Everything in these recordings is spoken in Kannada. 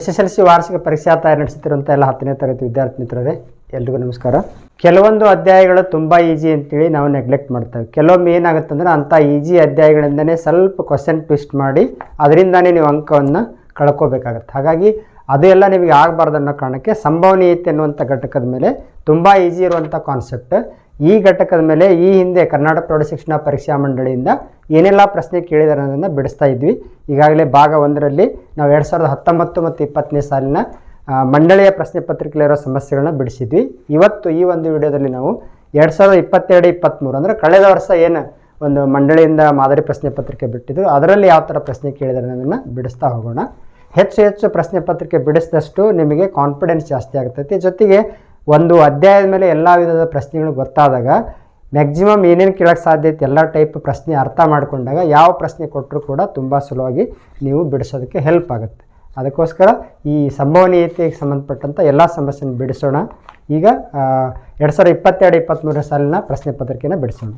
ಎಸ್ ಎಸ್ ಎಲ್ ಸಿ ವಾರ್ಷಿಕ ಪರೀಕ್ಷಾ ತಯಾರಿ ನಡೆಸುತ್ತಿರುವಂಥ ಎಲ್ಲ ಹತ್ತನೇ ತರಗತಿ ವಿದ್ಯಾರ್ಥಿ ಮಿತ್ರರೇ, ಎಲ್ರಿಗೂ ನಮಸ್ಕಾರ. ಕೆಲವೊಂದು ಅಧ್ಯಾಯಗಳು ತುಂಬ ಈಜಿ ಅಂತೇಳಿ ನಾವು ನೆಗ್ಲೆಕ್ಟ್ ಮಾಡ್ತೇವೆ. ಕೆಲವೊಮ್ಮೆ ಏನಾಗುತ್ತೆ ಅಂದ್ರೆ ಅಂಥ ಈಜಿ ಅಧ್ಯಾಯಗಳಿಂದನೇ ಸ್ವಲ್ಪ ಕ್ವಶನ್ ಟ್ವಿಸ್ಟ್ ಮಾಡಿ ಅದರಿಂದನೇ ನೀವು ಅಂಕವನ್ನು ಕಳ್ಕೋಬೇಕಾಗತ್ತೆ. ಹಾಗಾಗಿ ಅದು ಎಲ್ಲ ನಿಮಗೆ ಆಗಬಾರ್ದು ಅನ್ನೋ ಕಾರಣಕ್ಕೆ ಸಂಭವನೀಯತೆ ಅನ್ನುವಂಥ ಘಟಕದ ಮೇಲೆ ತುಂಬ ಈಜಿ ಇರುವಂಥ ಕಾನ್ಸೆಪ್ಟ್ ಈ ಘಟಕದ ಮೇಲೆ ಈ ಹಿಂದೆ ಕರ್ನಾಟಕ ಪ್ರೌಢಶಿಕ್ಷಣ ಪರೀಕ್ಷಾ ಮಂಡಳಿಯಿಂದ ಏನೆಲ್ಲ ಪ್ರಶ್ನೆ ಕೇಳಿದ್ದಾರೆ ಅನ್ನೋದನ್ನು ಬಿಡಿಸ್ತಾ ಇದ್ವಿ. ಈಗಾಗಲೇ ಭಾಗ ಒಂದರಲ್ಲಿ ನಾವು ಎರಡು ಸಾವಿರದ ಹತ್ತೊಂಬತ್ತು ಮತ್ತು ಇಪ್ಪತ್ತನೇ ಸಾಲಿನ ಮಂಡಳಿಯ ಪ್ರಶ್ನೆ ಪತ್ರಿಕೆಯಲ್ಲಿರೋ ಸಮಸ್ಯೆಗಳನ್ನ ಬಿಡಿಸಿದ್ವಿ. ಇವತ್ತು ಈ ಒಂದು ವಿಡಿಯೋದಲ್ಲಿ ನಾವು ಎರಡು ಸಾವಿರದ ಇಪ್ಪತ್ತೆರಡು ಇಪ್ಪತ್ತ್ಮೂರು ಅಂದರೆ ಕಳೆದ ವರ್ಷ ಏನು ಒಂದು ಮಂಡಳಿಯಿಂದ ಮಾದರಿ ಪ್ರಶ್ನೆ ಪತ್ರಿಕೆ ಬಿಟ್ಟಿದ್ರು, ಅದರಲ್ಲಿ ಯಾವ ಥರ ಪ್ರಶ್ನೆ ಕೇಳಿದಾರೆ ಅನ್ನೋದನ್ನು ಬಿಡಿಸ್ತಾ ಹೋಗೋಣ. ಹೆಚ್ಚು ಹೆಚ್ಚು ಪ್ರಶ್ನೆ ಪತ್ರಿಕೆ ಬಿಡಿಸಿದಷ್ಟು ನಿಮಗೆ ಕಾನ್ಫಿಡೆನ್ಸ್ ಜಾಸ್ತಿ ಆಗ್ತೈತಿ. ಜೊತೆಗೆ ಒಂದು ಅಧ್ಯಾಯದ ಮೇಲೆ ಎಲ್ಲ ವಿಧದ ಪ್ರಶ್ನೆಗಳು ಗೊತ್ತಾದಾಗ ಮ್ಯಾಕ್ಸಿಮಮ್ ಏನೇನು ಕೇಳೋಕ್ಕೆ ಸಾಧ್ಯ ಐತೆ, ಎಲ್ಲ ಟೈಪ್ ಪ್ರಶ್ನೆ ಅರ್ಥ ಮಾಡಿಕೊಂಡಾಗ ಯಾವ ಪ್ರಶ್ನೆ ಕೊಟ್ಟರು ಕೂಡ ತುಂಬ ಸುಲಭವಾಗಿ ನೀವು ಬಿಡಿಸೋದಕ್ಕೆ ಹೆಲ್ಪ್ ಆಗುತ್ತೆ. ಅದಕ್ಕೋಸ್ಕರ ಈ ಸಂಭವನೀಯತೆಗೆ ಸಂಬಂಧಪಟ್ಟಂಥ ಎಲ್ಲ ಸಮಸ್ಯೆನ ಬಿಡಿಸೋಣ. ಈಗ ಎರಡು ಸಾವಿರದ ಇಪ್ಪತ್ತೆರಡು ಇಪ್ಪತ್ತ್ಮೂರನೇ ಸಾಲಿನ ಪ್ರಶ್ನೆ ಪತ್ರಿಕೆನ ಬಿಡಿಸೋಣ.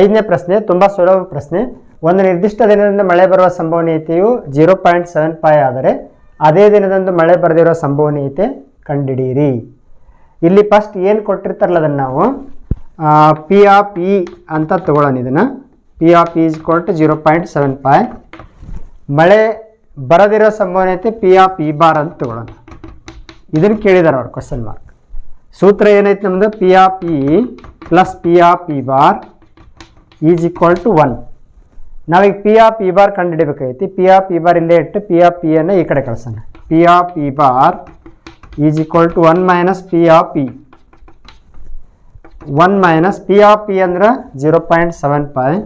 ಐದನೇ ಪ್ರಶ್ನೆ, ತುಂಬ ಸುಲಭ ಪ್ರಶ್ನೆ. ಒಂದು ನಿರ್ದಿಷ್ಟ ದಿನದಿಂದ ಮಳೆ ಬರುವ ಸಂಭವನೀಯತೆಯು ಜೀರೋ ಪಾಯಿಂಟ್ ಸೆವೆನ್ ಫೈವ್ ಆದರೆ ಅದೇ ದಿನದಂದು ಮಳೆ ಬರೆದಿರೋ ಸಂಭವನೀಯತೆ ಕಂಡುಹಿಡಿಯಿರಿ ಇಲ್ಲಿ ಫಸ್ಟ್ ಏನು ಕೊಟ್ಟಿರ್ತಾರಲ್ಲ ಅದನ್ನು ನಾವು? ಪಿ ಆಫ್ ಇ ಅಂತ ತಗೊಳ್ಳೋಣ ಇದನ್ನು P of E is to zero point seven five ಮಳೆ ಬರದಿರೋ ಸಂಭವನೀಯತೆ ಪಿ ಆಫ್ ಇ ಬಾರ್ ಅಂತ ತಗೊಳ್ಳೋಣ ಇದನ್ನು ಕೇಳಿದ್ದಾರೆ ಅವ್ರು ಕ್ವಶನ್ ಮಾರ್ಕ್ ಸೂತ್ರ ಏನೈತೆ ನಮ್ಮದು P of E plus P of E bar is equal to one ನಾವೀಗ ಪಿ ಆಫ್ ಇ ಬಾರ್ ಕಂಡುಹಿಡಿಬೇಕಾಗೈತಿ ಪಿ ಆಫ್ ಇ ಬಾರ್ ಇಲ್ಲೇ ಇಟ್ಟು ಪಿ ಆಫ್ ಅನ್ನು ಈ ಕಡೆ ಕಳ್ಸೋಣ P of E bar is equal to one minus P of E one minus P of P ಅಂದ್ರೆ zero point seven five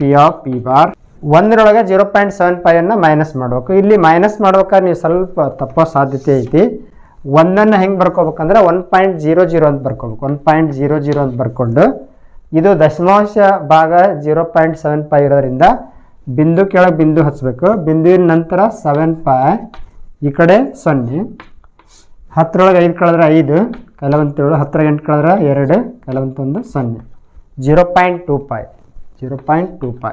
P of P bar ಒಂದರೊಳಗೆ zero point seven ಫೈವನ್ನು ಮೈನಸ್ ಮಾಡಬೇಕು. ಇಲ್ಲಿ ಮೈನಸ್ ಮಾಡ್ಬೇಕಾದ್ರೆ ನೀವು ಸ್ವಲ್ಪ ತಪ್ಪೋ ಸಾಧ್ಯತೆ ಐತಿ. ಒಂದನ್ನು ಹೆಂಗೆ ಬರ್ಕೋಬೇಕಂದ್ರೆ ಒನ್ ಪಾಯಿಂಟ್ ಜೀರೋ ಜೀರೋ ಅಂತ ಬರ್ಕೋಬೇಕು. ಒನ್ ಪಾಯಿಂಟ್ ಜೀರೋ ಜೀರೋ ಅಂತ ಬರ್ಕೊಂಡು ಇದು ದಶಮಾಂಶ ಭಾಗ ಜೀರೋ ಪಾಯಿಂಟ್ ಸೆವೆನ್ ಫೈವ್ ಇರೋದ್ರಿಂದ ಬಿಂದು ಕೆಳಗೆ ಬಿಂದು ಹಚ್ಚಬೇಕು ಬಿಂದುವಿನ ನಂತರ ಸೆವೆನ್ ಫೈ ಈ ಕಡೆ ಸೊನ್ನೆ. ಹತ್ತರೊಳಗೆ ಐದು ಕಳೆದ್ರೆ ಐದು. ಕೆಲವಂತೇಳು ಹತ್ತಿರ ಎಂಟು ಕಳೆದ್ರೆ ಎರಡು, ಕೆಲವಂತೊಂದು ಸೊನ್ನೆ. Zero point two five zero point two five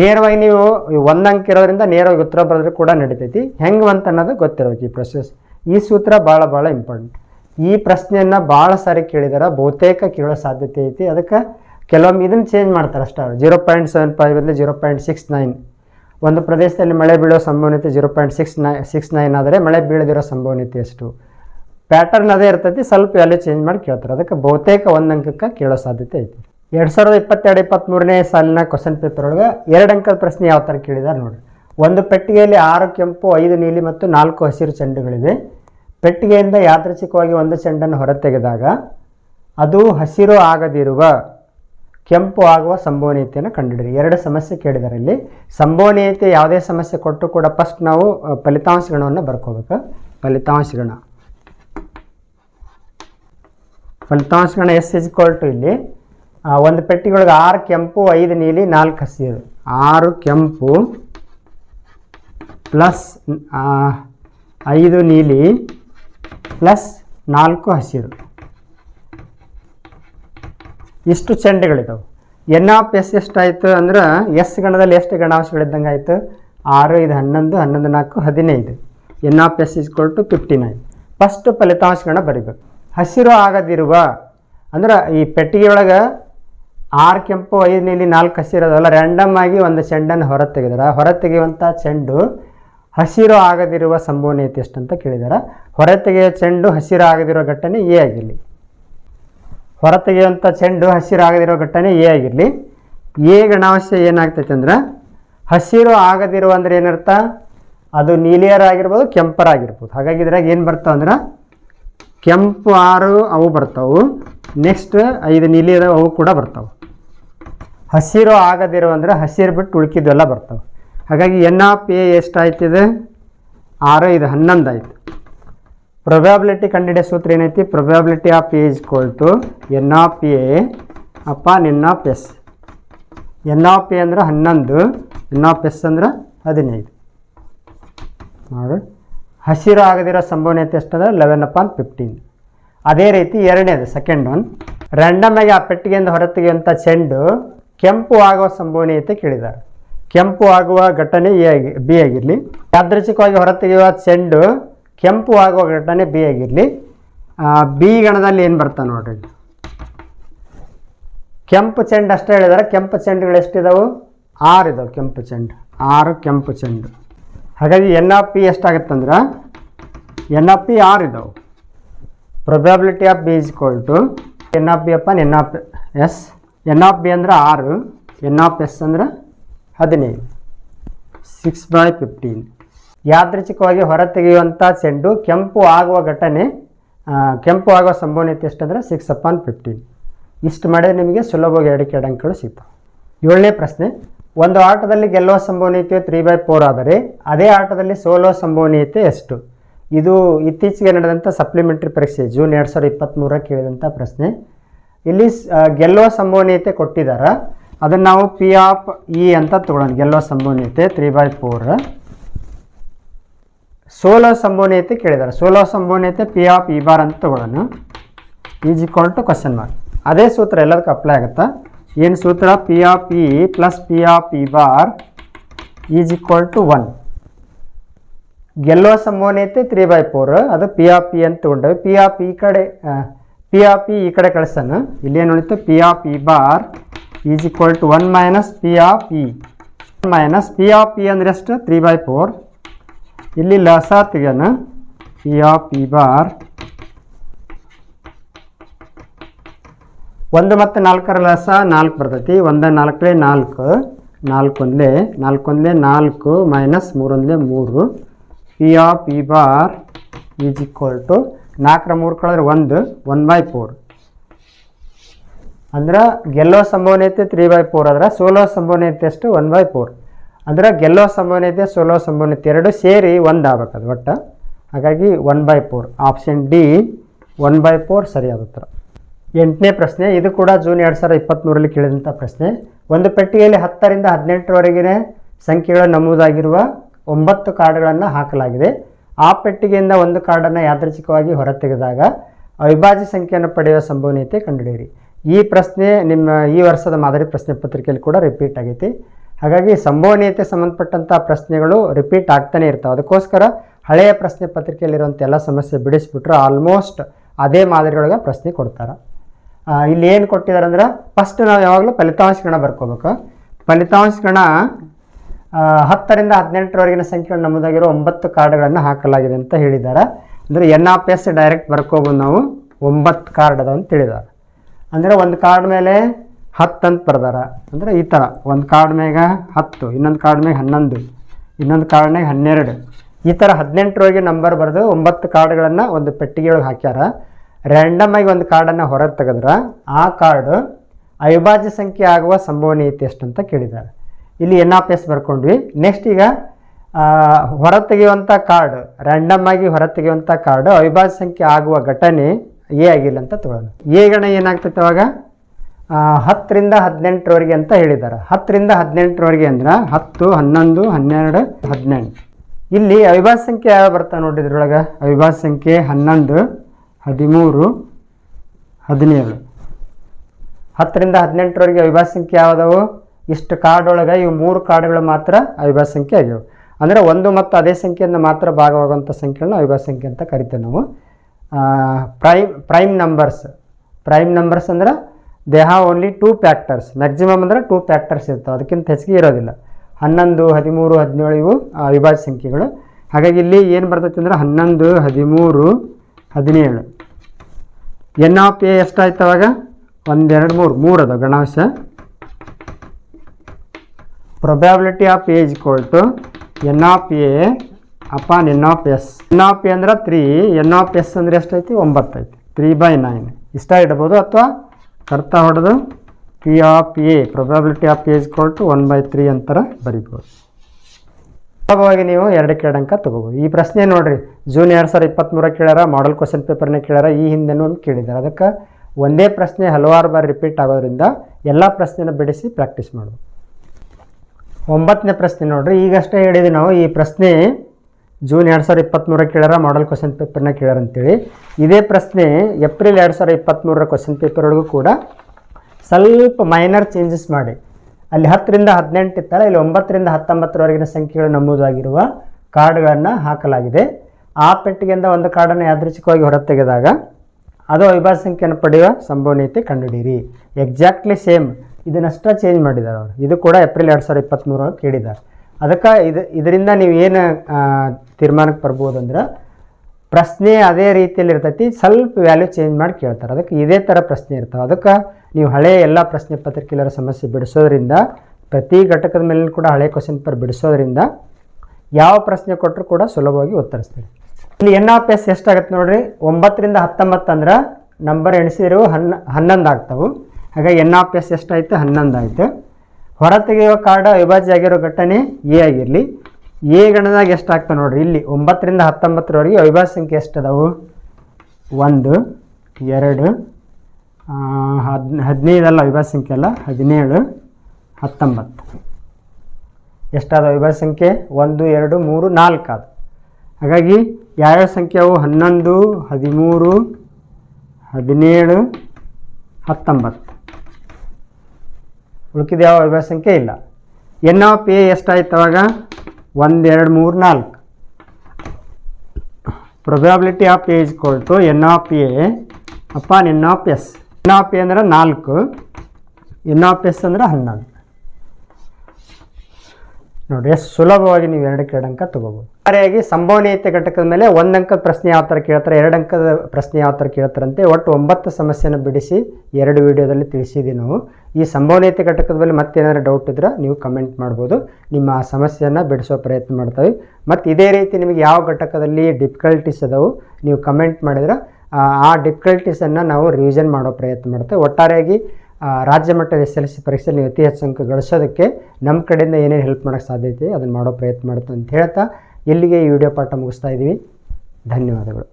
ನೇರವಾಗಿ ನೀವು ಒಂದು ಅಂಕ ಇರೋದ್ರಿಂದ ನೇರವಾಗಿ ಉತ್ತರ ಬರೆದ್ರೆ ಕೂಡ ನಡಿತೈತಿ. ಹೆಂಗೆ ಅಂತ ಅನ್ನೋದು ಗೊತ್ತಿರಬೇಕು ಈ ಪ್ರೊಸೆಸ್ ಈ ಸೂತ್ರ ಭಾಳ ಭಾಳ ಇಂಪಾರ್ಟೆಂಟ್ ಈ ಪ್ರಶ್ನೆಯನ್ನು ಭಾಳ ಸಾರಿ ಕೇಳಿದಾರೆ, ಬಹುತೇಕ ಕೇಳೋ ಸಾಧ್ಯತೆ ಐತಿ. ಅದಕ್ಕೆ ಕೆಲವೊಮ್ಮೆ ಇದನ್ನು ಚೇಂಜ್ ಮಾಡ್ತಾರೆ ಅಷ್ಟೇ ಜೀರೋ ಪಾಯಿಂಟ್ ಸೆವೆನ್ ಫೈವ್ ಅಂದರೆ ಜೀರೋ ಪಾಯಿಂಟ್ ಸಿಕ್ಸ್ ನೈನ್. ಒಂದು ಪ್ರದೇಶದಲ್ಲಿ ಮಳೆ ಬೀಳೋ ಸಂಭವನೀಯತೆ zero point six nine, six nine ಆದರೆ ಮಳೆ ಬೀಳದಿರೋ ಸಂಭವನೀಯತೆ ಎಷ್ಟು? ಪ್ಯಾಟರ್ನ್ ಅದೇ ಇರ್ತೈತಿ, ಸ್ವಲ್ಪ ವ್ಯಾಲ್ಯೂ ಚೇಂಜ್ ಮಾಡಿ ಕೇಳ್ತಾರೆ. ಅದಕ್ಕೆ ಬಹುತೇಕ ಒಂದು ಅಂಕಕ್ಕೆ ಕೇಳೋ ಸಾಧ್ಯತೆ ಐತಿ. ಎರಡು ಸಾವಿರದ ಇಪ್ಪತ್ತೆರಡು ಇಪ್ಪತ್ತ್ಮೂರನೇ ಸಾಲಿನ ಕ್ವಶನ್ ಪೇಪರ್ ಒಳಗೆ ಎರಡು ಅಂಕದ ಪ್ರಶ್ನೆ ಯಾವ ಥರ ಕೇಳಿದಾರೆ ನೋಡಿರಿ. ಒಂದು ಪೆಟ್ಟಿಗೆಯಲ್ಲಿ ಆರು ಕೆಂಪು, ಐದು ನೀಲಿ ಮತ್ತು ನಾಲ್ಕು ಹಸಿರು ಚೆಂಡುಗಳಿವೆ. ಪೆಟ್ಟಿಗೆಯಿಂದ ಯಾದೃಚ್ಛಿಕವಾಗಿ ಒಂದು ಚೆಂಡನ್ನು ಹೊರತೆಗೆದಾಗ ಅದು ಹಸಿರು ಆಗದಿರುವ, ಕೆಂಪು ಆಗುವ ಸಂಭವನೀಯತೆಯನ್ನು ಕಂಡುಹಿಡಿರಿ ಎರಡು ಸಮಸ್ಯೆ ಕೇಳಿದ್ದಾರೆ ಇಲ್ಲಿ. ಸಂಭವನೀಯತೆ ಯಾವುದೇ ಸಮಸ್ಯೆ ಕೊಟ್ಟರು ಕೂಡ ಫಸ್ಟ್ ನಾವು ಫಲಿತಾಂಶಗಣವನ್ನು ಬರ್ಕೋಬೇಕು. ಫಲಿತಾಂಶಗಣ. ಫಲಿತಾಂಶಗಣ ಎಸ್ ಇಸ್ ಟು ಇಲ್ಲಿ ಒಂದು ಪೆಟ್ಟಿಗೆಯೊಳಗೆ ಆರು ಕೆಂಪು, ಐದು ನೀಲಿ, ನಾಲ್ಕು ಹಸಿರು. ಆರು ಕೆಂಪು ಪ್ಲಸ್ ಐದು ನೀಲಿ ಪ್ಲಸ್ ನಾಲ್ಕು ಹಸಿರು. ಇಷ್ಟು ಚೆಂಡುಗಳಿದ್ದಾವೆ ಎನ್ ಆಫ್ ಎಸ್ ಎಷ್ಟಾಯಿತು ಅಂದ್ರೆ ಎಸ್ ಗಣದಲ್ಲಿ ಎಷ್ಟು ಗಣಾಂಶಗಳಿದ್ದಂಗೆ ಆಯಿತು? ಆರು, ಇದು ಹನ್ನೊಂದು ಹನ್ನೊಂದು ನಾಲ್ಕು, ಹದಿನೈದು. N of S is equal to fifty nine first ಫಲಿತಾಂಶಗಳನ್ನ ಬರಿಬೇಕು. ಹಸಿರು ಆಗದಿರುವ, ಅಂದ್ರೆ ಈ ಪೆಟ್ಟಿಗೆಯೊಳಗೆ ಆರು ಕೆಂಪು ಐದು ನೀಲಿ ನಾಲ್ಕು ಹಸಿರು ಅದಲ್ಲ ರ್ಯಾಂಡಮ್ ಆಗಿ ಒಂದು ಚೆಂಡನ್ನು ಹೊರ ತೆಗೆದಾರೆ. ಹೊರ ತೆಗೆಯುವಂಥ ಚೆಂಡು ಹಸಿರು ಆಗದಿರುವ ಸಂಭವನೀಯತೆ ಎಷ್ಟು ಅಂತ ಕೇಳಿದ್ದಾರೆ ಹೊರ ತೆಗೆಯುವ ಚೆಂಡು ಹಸಿರು ಆಗದಿರೋ ಘಟನೆ ಎ ಆಗಿರಲಿ. ಹೊರತೆಗೆಯುವಂಥ ಚೆಂಡು ಹಸಿರು ಆಗದಿರೋ ಘಟನೆ ಎ ಆಗಿರಲಿ. ಎ ಗಣಾಂಶ ಏನಾಗ್ತೈತೆ ಅಂದ್ರೆ, ಹಸಿರು ಆಗದಿರುವ ಅಂದ್ರೆ ಏನರ್ಥ? ಅದು ನೀಲಿಯರ್ ಆಗಿರ್ಬೋದು ಕೆಂಪರ್ ಆಗಿರ್ಬೋದು ಹಾಗಾಗಿ ಇದ್ರಾಗ ಏನು ಬರ್ತಾವ ಅಂದ್ರೆ ಕೆಂಪು ಆರು ಅವು ಬರ್ತಾವೆ. ನೆಕ್ಸ್ಟ್ ಐದು ನೀಲಿ ಅದಾವೆ ಅವು ಕೂಡ ಬರ್ತಾವೆ. ಹಸಿರು ಆಗದಿರೋ ಅಂದರೆ ಹಸಿರು ಬಿಟ್ಟು ಉಳ್ಕಿದ್ದೆಲ್ಲ ಬರ್ತಾವೆ. ಹಾಗಾಗಿ ಎನ್ ಆಫ್ ಎ ಎಷ್ಟಾಯ್ತಿದೆ ಆರು, ಇದು ಹನ್ನೊಂದು ಆಯಿತು. ಪ್ರೊಬ್ಯಾಬಿಲಿಟಿ ಕಂಡಿಡಿಯೋ ಸೂತ್ರ ಏನೈತಿ? Probability of A is to N of A upon N of S N of A ಅಂದ್ರೆ ಹನ್ನೊಂದು ಎನ್ ಆಫ್ ಎಸ್ ಅಂದ್ರೆ ಹದಿನೈದು. ನೋಡಿ ಹಸಿರು ಆಗದಿರೋ ಸಂಭವನೀಯತೆ ಎಷ್ಟದ? ಲೆವೆನ್ ಅಪಾನ್ ಫಿಫ್ಟೀನ್ ಅದೇ ರೀತಿ ಎರಡನೇದು ಸೆಕೆಂಡ್ ಒನ್ ರ್ಯಾಂಡಮ್ ಆಗಿ ಆ ಪೆಟ್ಟಿಗೆಯಿಂದ ಹೊರತೆಗೆಯುವಂಥ ಚೆಂಡು ಕೆಂಪು ಆಗುವ ಸಂಭವನೀಯತೆ ಕೇಳಿದ್ದಾರೆ. ಕೆಂಪು ಆಗುವ ಘಟನೆ ಎ ಬಿ ಆಗಿರಲಿ. ಯಾದೃಚ್ಛಿಕವಾಗಿ ಹೊರತೆಗೆಯುವ ಚೆಂಡು ಕೆಂಪು ಆಗುವ ಘಟನೆ ಬಿ ಆಗಿರಲಿ. ಬಿ ಗಣದಲ್ಲಿ ಏನು ಬರ್ತಾ ನೋಡ್ರಿ? ಕೆಂಪು ಚೆಂಡು ಅಷ್ಟೇ ಹೇಳಿದಾರೆ ಕೆಂಪು ಚೆಂಡುಗಳು ಎಷ್ಟಿದಾವು? ಆರು ಇದಾವೆ ಕೆಂಪು ಚೆಂಡು. ಆರು ಕೆಂಪು ಚೆಂಡು. ಹಾಗಾಗಿ ಎನ್ ಆಫ್ ಪಿ ಎಷ್ಟಾಗತ್ತಂದ್ರೆ ಎನ್ ಆಫ್ ಪಿ ಆರ್ ಇದಾವೆ. Probability of B is equal to N of B upon N of S N of B ಅಂದ್ರೆ ಆರು ಎನ್ ಆಫ್ ಎಸ್ ಅಂದ್ರೆ ಹದಿನೈದು. ಸಿಕ್ಸ್ ಬೈ ಫಿಫ್ಟೀನ್ ಯಾದೃಚ್ಛಿಕವಾಗಿ ಹೊರತೆಗೆಯುವಂಥ ಚೆಂಡು ಕೆಂಪು ಆಗುವ ಘಟನೆ ಕೆಂಪು ಆಗುವ ಸಂಭವನೀಯತೆ ಎಷ್ಟಂದ್ರೆ ಸಿಕ್ಸ್ ಅಪಾನ್ ಫಿಫ್ಟೀನ್ ಇಷ್ಟು ಮಾಡಿದ್ರೆ ನಿಮಗೆ ಸುಲಭವಾಗಿ ಎರಡು ಅಂಕಗಳು ಸಿಗ್ತವೆ. ಏಳನೇ ಪ್ರಶ್ನೆ ಒಂದು ಆಟದಲ್ಲಿ ಗೆಲ್ಲುವ ಸಂಭವನೀಯತೆ ತ್ರೀ ಬೈ ಫೋರ್ ಆದರೆ ಅದೇ ಆಟದಲ್ಲಿ ಸೋಲೋ ಸಂಭವನೀಯತೆ ಎಷ್ಟು? ಇದು ಇತ್ತೀಚೆಗೆ ನಡೆದಂಥ ಸಪ್ಲಿಮೆಂಟ್ರಿ ಪರೀಕ್ಷೆ, ಜೂನ್ ಎರಡು ಸಾವಿರದ ಇಪ್ಪತ್ತ್ಮೂರಕ್ಕೆ ಕೇಳಿದಂಥ ಪ್ರಶ್ನೆ. ಇಲ್ಲಿ ಗೆಲ್ಲುವ ಸಂಭವನೀಯತೆ ಕೊಟ್ಟಿದ್ದಾರೆ ಅದನ್ನು ನಾವು ಪಿ ಆಫ್ ಇ ಅಂತ ತಗೊಳ್ಳೋಣ. ಗೆಲ್ಲುವ ಸಂಭವನೀಯತೆ ತ್ರೀ ಬೈ ಫೋರ್ ಸೋಲೋ ಸಂಭವನೀಯತೆ ಕೇಳಿದ್ದಾರೆ ಸೋಲೋ ಸಂಭವನೀಯತೆ ಪಿ ಆಫ್ ಇ ಬಾರ್ ಅಂತ ತಗೊಳ್ಳೋಣ. Is equal to question mark. ಅದೇ ಸೂತ್ರ ಎಲ್ಲದಕ್ಕೂ ಅಪ್ಲೈ ಆಗುತ್ತಾ? ಏನು ಸೂತ್ರ? P of E plus P of E bar is equal to one ಗೆಲ್ಲುವ ಐತೆ ತ್ರೀ ಬೈ ಫೋರ್ ಅದು ಪಿ ಆಫ್ ಪಿ ಅಂತ ತಗೊಂಡೇವೆ ಪಿ ಆಫ್ ಈ ಕಡೆ ಪಿ ಆಫ್ ಪಿ ಈ ಕಡೆ ಕಳಿಸೋಣ. ಇಲ್ಲಿ ಏನು ಉಳಿತು P of E bar is equal to one minus P of E minus P of P ಅಂದ್ರೆ ಎಷ್ಟು? ತ್ರೀ ಬೈ ಫೋರ್ ಇಲ್ಲಿ ಲಸ ತೆಗೆಯೋಣ. ಪಿ ಆಫ್ ಇ ಬಾರ್ ಒಂದು ಮತ್ತು ನಾಲ್ಕರ ಲಸ ನಾಲ್ಕು ಬರ್ತೈತಿ. ಒಂದು ನಾಲ್ಕಲೇ ನಾಲ್ಕು ನಾಲ್ಕೊಂದ್ಲೆ ನಾಲ್ಕೊಂದ್ಲೆ ನಾಲ್ಕು ಮೈನಸ್ ಮೂರೊಂದಲೇ ಮೂರು. P of E bar is equal to ನಾಲ್ಕರ ಮೂರು ಕಳೆದ್ರೆ ಒಂದು ಒನ್ ಬೈ ಫೋರ್ ಅಂದ್ರೆ ಗೆಲ್ಲೋ ಸಂಭವನೀಯತೆ ತ್ರೀ ಬೈ ಫೋರ್ ಆದ್ರೆ ಸೋಲೋ ಸಂಭವನೀಯತೆ ಎಷ್ಟು ಒನ್ ಬೈ ಫೋರ್ ಅಂದ್ರೆ ಗೆಲ್ಲೋ ಸಂಭವನೀಯತೆ, ಸೋಲೋ ಸಂಭವನೀಯತೆ ಎರಡು ಸೇರಿ ಒಂದು ಆಗ್ಬೇಕದು ಒಟ್ಟು. ಹಾಗಾಗಿ one by four option D one by four ಸರಿಯಾದ ಉತ್ತರ. ಎಂಟನೇ ಪ್ರಶ್ನೆ, ಇದು ಕೂಡ ಜೂನ್ ಎರಡು ಸಾವಿರದ ಇಪ್ಪತ್ತ್ಮೂರಲ್ಲಿ ಕೇಳಿದಂಥ ಪ್ರಶ್ನೆ. ಒಂದು ಪೆಟ್ಟಿಗೆಯಲ್ಲಿ ಹತ್ತರಿಂದ ಹದಿನೆಂಟರವರೆಗಿನ ಸಂಖ್ಯೆಗಳು ನಮೂದಾಗಿರುವ ಒಂಬತ್ತು ಕಾರ್ಡ್ಗಳನ್ನು ಹಾಕಲಾಗಿದೆ. ಆ ಪೆಟ್ಟಿಗೆಯಿಂದ ಒಂದು ಕಾರ್ಡನ್ನು ಯಾದೃಚ್ಛಿಕವಾಗಿ ಹೊರತೆಗೆದಾಗ ಅವಿಭಾಜ್ಯ ಸಂಖ್ಯೆಯನ್ನು ಪಡೆಯುವ ಸಂಭವನೀಯತೆ ಕಂಡುಹಿಡಿಯಿರಿ. ಈ ಪ್ರಶ್ನೆ ನಿಮ್ಮ, ಈ ವರ್ಷದ ಮಾದರಿ ಪ್ರಶ್ನೆ ಪತ್ರಿಕೆಯಲ್ಲಿ ಕೂಡ ರಿಪೀಟ್ ಆಗೈತಿ. ಹಾಗಾಗಿ ಸಂಭವನೀಯತೆ ಸಂಬಂಧಪಟ್ಟಂಥ ಪ್ರಶ್ನೆಗಳು ರಿಪೀಟ್ ಆಗ್ತಾನೆ ಇರ್ತಾವೆ. ಅದಕ್ಕೋಸ್ಕರ ಹಳೆಯ ಪ್ರಶ್ನೆ ಪತ್ರಿಕೆಯಲ್ಲಿರುವಂಥ ಎಲ್ಲ ಸಮಸ್ಯೆ ಬಿಡಿಸ್ಬಿಟ್ರೆ ಆಲ್ಮೋಸ್ಟ್ ಅದೇ ಮಾದರಿಯೊಳಗೆ ಪ್ರಶ್ನೆ ಕೊಡ್ತಾರೆ. ಇಲ್ಲಿ ಏನು ಕೊಟ್ಟಿದ್ದಾರೆ ಅಂದ್ರೆ ಫಸ್ಟ್ ನಾವು ಯಾವಾಗಲೂ ಫಲಿತಾಂಶ ಗಣ ಬರ್ಕೋಬೇಕು. ಫಲಿತಾಂಶ ಗಣ ಆ, ಹತ್ತರಿಂದ ಹದಿನೆಂಟರವರೆಗಿನ ಸಂಖ್ಯೆಗಳು ನಮ್ಮದಾಗಿರೋ ಒಂಬತ್ತು ಕಾರ್ಡ್ಗಳನ್ನು ಹಾಕಲಾಗಿದೆ ಅಂತ ಹೇಳಿದ್ದಾರೆ ಅಂದರೆ ಎನ್ ಆಫ್ ಎಸ್ ಡೈರೆಕ್ಟ್ ಬರ್ಕೋಬೋದು ನಾವು. ಒಂಬತ್ತು ಕಾರ್ಡ್ ಅದಾವ ಅಂತ ಹೇಳಿದ್ದಾರೆ ಅಂದರೆ ಒಂದು ಕಾರ್ಡ್ ಮೇಲೆ ಹತ್ತು ಅಂತ ಬರ್ದಾರ. ಅಂದರೆ ಈ ಥರ ಒಂದು ಕಾರ್ಡ್ ಮ್ಯಾಗ ಹತ್ತು ಇನ್ನೊಂದು ಕಾರ್ಡ್ ಮ್ಯಾಗ ಹನ್ನೊಂದು ಇನ್ನೊಂದು ಕಾರ್ಡ್ನಾಗ ಹನ್ನೆರಡು. ಈ ಥರ ಹದಿನೆಂಟರವರೆಗೆ ನಂಬರ್ ಬರೆದು ಒಂಬತ್ತು ಕಾರ್ಡ್ಗಳನ್ನು ಒಂದು ಪೆಟ್ಟಿಗೆಯೊಳಗೆ ಹಾಕ್ಯಾರ. ರ್ಯಾಂಡಮ್ ಆಗಿ ಒಂದು ಕಾರ್ಡನ್ನು ಹೊರಗೆ ತೆಗೆದ್ರೆ, ಆ ಕಾರ್ಡು ಅವಿಭಾಜ್ಯ ಸಂಖ್ಯೆ ಆಗುವ ಸಂಭವನೀಯತೆ ಎಷ್ಟು ಅಂತ ಕೇಳಿದ್ದಾರೆ. ಇಲ್ಲಿ ಎನ್ ಆಫ್ ಎಸ್ ಬರ್ಕೊಂಡ್ವಿ. ನೆಕ್ಸ್ಟ್ ಈಗ ಹೊರ ತೆಗೆಯುವಂಥ ಕಾರ್ಡ್ ರ್ಯಾಂಡಮ್ ಆಗಿ ಹೊರ ತೆಗೆಯುವಂಥ ಕಾರ್ಡ್ ಅವಿಭಾಜ್ಯ ಸಂಖ್ಯೆ ಆಗುವ ಘಟನೆ ಎ ಆಗಿಲ್ಲ ಅಂತ ತಗೊಳ್ಳೋಣ. ಎ ಗಣ ಏನಾಗ್ತೈತೆ ಅವಾಗ? ಹತ್ತರಿಂದ ಹದಿನೆಂಟರವರೆಗೆ ಅಂತ ಹೇಳಿದ್ದಾರೆ. ಹತ್ತರಿಂದ ಹದಿನೆಂಟರವರೆಗೆ ಅಂದ್ರೆ ಹತ್ತು, ಹನ್ನೊಂದು, ಹನ್ನೆರಡು, ಹದಿನೆಂಟು. ಇಲ್ಲಿ ಅವಿಭಾಜ್ಯ ಸಂಖ್ಯೆ ಯಾವ ಬರ್ತಾವೆ ನೋಡಿ ಇದ್ರೊಳಗೆ? ಅವಿಭಾಜ್ಯ ಸಂಖ್ಯೆ ಹನ್ನೊಂದು ಹದಿಮೂರು, ಹದಿನೇಳು. ಹತ್ತರಿಂದ ಹದಿನೆಂಟರವರೆಗೆ ಅವಿಭಾಜ್ಯ ಸಂಖ್ಯೆ ಯಾವುದವು? ಇಷ್ಟು ಕಾರ್ಡ್ ಒಳಗೆ ಇವು ಮೂರು ಕಾರ್ಡ್ಗಳು ಮಾತ್ರ ಅವಿಭಾಜ್ಯ ಸಂಖ್ಯೆ ಆಗ್ಯಾವ. ಅಂದರೆ ಒಂದು ಮತ್ತು ಅದೇ ಸಂಖ್ಯೆಯಿಂದ ಮಾತ್ರ ಭಾಗವಾಗುವಂಥ ಸಂಖ್ಯೆಗಳನ್ನ ಅವಿಭಾಜ್ಯ ಸಂಖ್ಯೆ ಅಂತ ಕರಿತೇವೆ ನಾವು. Prime prime numbers prime numbers ಅಂದ್ರೆ they have only two factors maximum ಅಂದ್ರೆ ಟೂ ಫ್ಯಾಕ್ಟರ್ಸ್ ಇರ್ತವೆ. ಅದಕ್ಕಿಂತ ಹೆಚ್ಚಿಗೆ ಇರೋದಿಲ್ಲ. ಹನ್ನೊಂದು, ಹದಿಮೂರು, ಹದಿನೇಳು ಇವು ಅವಿಭಾಜ್ಯ ಸಂಖ್ಯೆಗಳು. ಹಾಗಾಗಿ ಇಲ್ಲಿ ಏನು ಬರ್ತೈತೆ ಅಂದ್ರೆ ಹನ್ನೊಂದು, ಹದಿಮೂರು ಹದಿನೇಳು. ಎನ್ ಆಫ್ ಎ ಎಷ್ಟಾಯ್ತು ಅವಾಗ? ಒಂದೆರಡು ಮೂರು. ಮೂರು ಅದು ಗಣಾಂಶ probability of A equal to N of A upon N of S N of A ಅಂದ್ರೆ ತ್ರೀ ಎನ್ ಆಫ್ ಎಸ್ ಅಂದ್ರೆ ಎಷ್ಟೈತಿ ಒಂಬತ್ತು ಐತಿ ತ್ರೀ ಬೈ ನೈನ್ ಇಷ್ಟ ಇಡ್ಬೋದು ಅಥವಾ ಕರ್ತಾ ಹೊಡೆದು? P of A probability of A equal to one by three ಅಂತಾರೆ ಬರಿಬೋದು. ಸುಲಭವಾಗಿ ನೀವು ಎರಡು ಅಂಕ ತಗೋಬೋದು. ಈ ಪ್ರಶ್ನೆ ನೋಡಿರಿ, ಜೂನ್ ಎರಡು ಸಾವಿರದ ಇಪ್ಪತ್ತ್ಮೂರ ಕೇಳ್ಯಾರ ಮಾಡಲ್ ಕ್ವಶನ್ ಪೇಪರ್ನೇ ಕೇಳ್ಯಾರ, ಈ ಹಿಂದೆನೂ ಒಂದು ಕೇಳಿದ್ದಾರೆ ಅದಕ್ಕೆ ಒಂದೇ ಪ್ರಶ್ನೆ ಹಲವಾರು ಬಾರಿ ರಿಪೀಟ್ ಆಗೋದ್ರಿಂದ ಎಲ್ಲ ಪ್ರಶ್ನೆನ ಬಿಡಿಸಿ ಪ್ರಾಕ್ಟೀಸ್ ಮಾಡೋದು. ಒಂಬತ್ತನೇ ಪ್ರಶ್ನೆ ನೋಡಿರಿ, ಈಗಷ್ಟೇ ಹೇಳಿದ್ವಿ ನಾವು, ಈ ಪ್ರಶ್ನೆ ಜೂನ್ ಎರಡು ಸಾವಿರದ ಇಪ್ಪತ್ತ್ಮೂರ ಕೇಳ್ಯಾರ ಮಾಡಲ್ ಕ್ವಶನ್ ಪೇಪರ್ನ ಕೇಳ್ಯಾರ ಅಂತೇಳಿ. ಇದೇ ಪ್ರಶ್ನೆ ಏಪ್ರಿಲ್ ಎರಡು ಸಾವಿರದ ಇಪ್ಪತ್ತ್ಮೂರರ ಕ್ವಶನ್ ಪೇಪರ್ ಒಳಗೂ ಕೂಡ ಸ್ವಲ್ಪ ಮೈನರ್ ಚೇಂಜಸ್ ಮಾಡಿ. ಅಲ್ಲಿ ಹತ್ತರಿಂದ ಹದಿನೆಂಟು ಇತ್ತಲ್ಲ, ಇಲ್ಲಿ ಒಂಬತ್ತರಿಂದ ಹತ್ತೊಂಬತ್ತರವರೆಗಿನ ಸಂಖ್ಯೆಗಳು ನಮೂದಾಗಿರುವ ಕಾರ್ಡ್ಗಳನ್ನು ಹಾಕಲಾಗಿದೆ. ಆ ಪೆಟ್ಟಿಗೆಯಿಂದ ಒಂದು ಕಾರ್ಡನ್ನು ಯಾದೃಚ್ಛಿಕವಾಗಿ ಹೊರತೆಗೆದಾಗ ಅದು ಅವಿಭಾಜ್ಯ ಸಂಖ್ಯೆಯನ್ನು ಪಡೆಯುವ ಸಂಭವನೀಯತೆ ಕಂಡುಹಿಡಿಯಿರಿ. ಎಕ್ಸಾಕ್ಟ್ಲಿ ಸೇಮ್ ಇದನ್ನಷ್ಟ ಚೇಂಜ್ ಮಾಡಿದ್ದಾರೆ ಅವರು. ಇದು ಕೂಡ ಏಪ್ರಿಲ್ ಎರಡು ಸಾವಿರದ ಇಪ್ಪತ್ತ್ಮೂರರಲ್ಲಿ ಕೇಳಿದ್ದಾರೆ. ಅದಕ್ಕೆ ಇದು, ಇದರಿಂದ ನೀವು ಏನು ತೀರ್ಮಾನಕ್ಕೆ ಬರ್ಬೋದು ಅಂದ್ರೆ ಪ್ರಶ್ನೆ ಅದೇ ರೀತಿಯಲ್ಲಿ ಇರ್ತೈತಿ, ಸ್ವಲ್ಪ ವ್ಯಾಲ್ಯೂ ಚೇಂಜ್ ಮಾಡಿ ಕೇಳ್ತಾರೆ. ಅದಕ್ಕೆ ಇದೇ ಥರ ಪ್ರಶ್ನೆ ಇರ್ತಾವೆ. ಅದಕ್ಕೆ ನೀವು ಹಳೆಯ ಎಲ್ಲ ಪ್ರಶ್ನೆ ಪತ್ರಿಕೆಗಳ ಸಮಸ್ಯೆ ಬಿಡಿಸೋದ್ರಿಂದ, ಪ್ರತಿ ಘಟಕದ ಮೇಲೆ ಕೂಡ ಹಳೆ ಕ್ವಶನ್ ಪೇಪರ್ ಬಿಡಿಸೋದ್ರಿಂದ ಯಾವ ಪ್ರಶ್ನೆ ಕೊಟ್ಟರು ಕೂಡ ಸುಲಭವಾಗಿ ಉತ್ತರಿಸ್ತೀರಿ ಇಲ್ಲಿ ಎನ್ ಆಫ್ ಎಸ್ ಎಷ್ಟಾಗತ್ತೆ ನೋಡಿರಿ? ಒಂಬತ್ತರಿಂದ ಹತ್ತೊಂಬತ್ತು ಅಂದ್ರೆ ನಂಬರ್ ಎಣಿಸಿರೋ ಹನ್ನ, ಹನ್ನೊಂದು ಆಗ್ತವೆ. ಹಾಗಾಗಿ ಎನ್ ಆಫ್ ಎಸ್ ಎಷ್ಟಾಯಿತು? ಹನ್ನೊಂದು ಆಯಿತು. ಹೊರ ಕಾರ್ಡ್ ಅವಿಭಾಜ್ಯ ಆಗಿರೋ ಘಟನೆ ಎ ಆಗಿರಲಿ. ಎ ಗಣದಾಗ ಎಷ್ಟಾಗ್ತವೆ ನೋಡಿರಿ? ಇಲ್ಲಿ ಒಂಬತ್ತರಿಂದ ಹತ್ತೊಂಬತ್ತರವರೆಗೆ ಅವಿಭಾಜ್ಯ ಸಂಖ್ಯೆ ಎಷ್ಟು ಅದಾವು? ಒಂದು, ಎರಡು ಹದ್, ಹದಿನೈದಲ್ಲ ವಿಭಾಗ ಸಂಖ್ಯೆ ಅಲ್ಲ? ಹದಿನೇಳು, ಹತ್ತೊಂಬತ್ತು. ಎಷ್ಟಾದ ವಿಭಾಗ ಸಂಖ್ಯೆ? ಒಂದು, ಎರಡು, ಮೂರು, ನಾಲ್ಕು ಅದು ಹಾಗಾಗಿ ಯಾವ್ಯಾವ ಸಂಖ್ಯೆ ಅವು? ಹನ್ನೊಂದು, ಹದಿಮೂರು, ಹದಿನೇಳು, ಹತ್ತೊಂಬತ್ತು. ಉಳ್ಕಿದ ಯಾವ ವಿಭಾಗ ಸಂಖ್ಯೆ? ಇಲ್ಲ. ಎನ್ ಆಫ್ ಎ ಎಷ್ಟಾಯ್ತು ಅವಾಗ? ಒಂದು, ಎರಡು, ಮೂರು, ನಾಲ್ಕು. Probability of A is equal N of A upon N of S N of A ಅಂದ್ರೆ ನಾಲ್ಕು, ಎನ್ ಆಫ್ ಎಸ್ ಅಂದ್ರೆ ಹನ್ನೊಂದು. ನೋಡಿ ಎಷ್ಟು ಸುಲಭವಾಗಿ ನೀವು ಎರಡು ಅಂಕ ತೊಗೋಬೋದು. ಸರಿಯಾಗಿ ಸಂಭವನೀಯತೆ ಘಟಕದ ಮೇಲೆ ಒಂದು ಅಂಕದ ಪ್ರಶ್ನೆ ಯಾವ ಥರ ಕೇಳ್ತಾರೆ ಎರಡು ಅಂಕದ ಪ್ರಶ್ನೆ ಯಾವ ಥರ ಕೇಳ್ತಾರಂತೆ, ಒಟ್ಟು ಒಂಬತ್ತು ಸಮಸ್ಯೆನ ಬಿಡಿಸಿ ಎರಡು ವಿಡಿಯೋದಲ್ಲಿ ತಿಳಿಸಿದ್ದೀವಿ ನಾವು. ಈ ಸಂಭವನೀಯತೆ ಘಟಕದ ಮೇಲೆ ಮತ್ತೇನಾದ್ರು ಡೌಟ್ ಇದ್ರೆ ನೀವು ಕಮೆಂಟ್ ಮಾಡ್ಬೋದು. ನಿಮ್ಮ ಆ ಸಮಸ್ಯೆಯನ್ನು ಬಿಡಿಸೋ ಪ್ರಯತ್ನ ಮಾಡ್ತೇವೆ. ಮತ್ತು ಇದೇ ರೀತಿ ನಿಮಗೆ ಯಾವ ಘಟಕದಲ್ಲಿ ಡಿಫಿಕಲ್ಟೀಸ್ ಅದಾವೆ, ನೀವು ಕಮೆಂಟ್ ಮಾಡಿದ್ರೆ ಆ, ಡಿಫಿಕಲ್ಟೀಸನ್ನು ನಾವು ರಿವಿಷನ್ ಮಾಡೋ ಪ್ರಯತ್ನ ಮಾಡ್ತೇವೆ. ಒಟ್ಟಾರೆಯಾಗಿ ರಾಜ್ಯ ಮಟ್ಟದ ಎಸ್ ಎಲ್ ಸಿ ಪರೀಕ್ಷೆಯಲ್ಲಿ ಅತಿ ಹೆಚ್ಚು ಅಂಕ ಗಳಿಸೋದಕ್ಕೆ ನಮ್ಮ ಕಡೆಯಿಂದ ಏನೇನು ಹೆಲ್ಪ್ ಮಾಡೋಕ್ಕೆ ಸಾಧ್ಯತೆ ಅದನ್ನು ಮಾಡೋ ಪ್ರಯತ್ನ ಮಾಡುತ್ತೆ ಅಂತ ಹೇಳ್ತಾ ಇಲ್ಲಿಗೆ ಈ ವಿಡಿಯೋ ಪಾಠ ಮುಗಿಸ್ತಾ ಇದ್ದೀವಿ ಧನ್ಯವಾದಗಳು.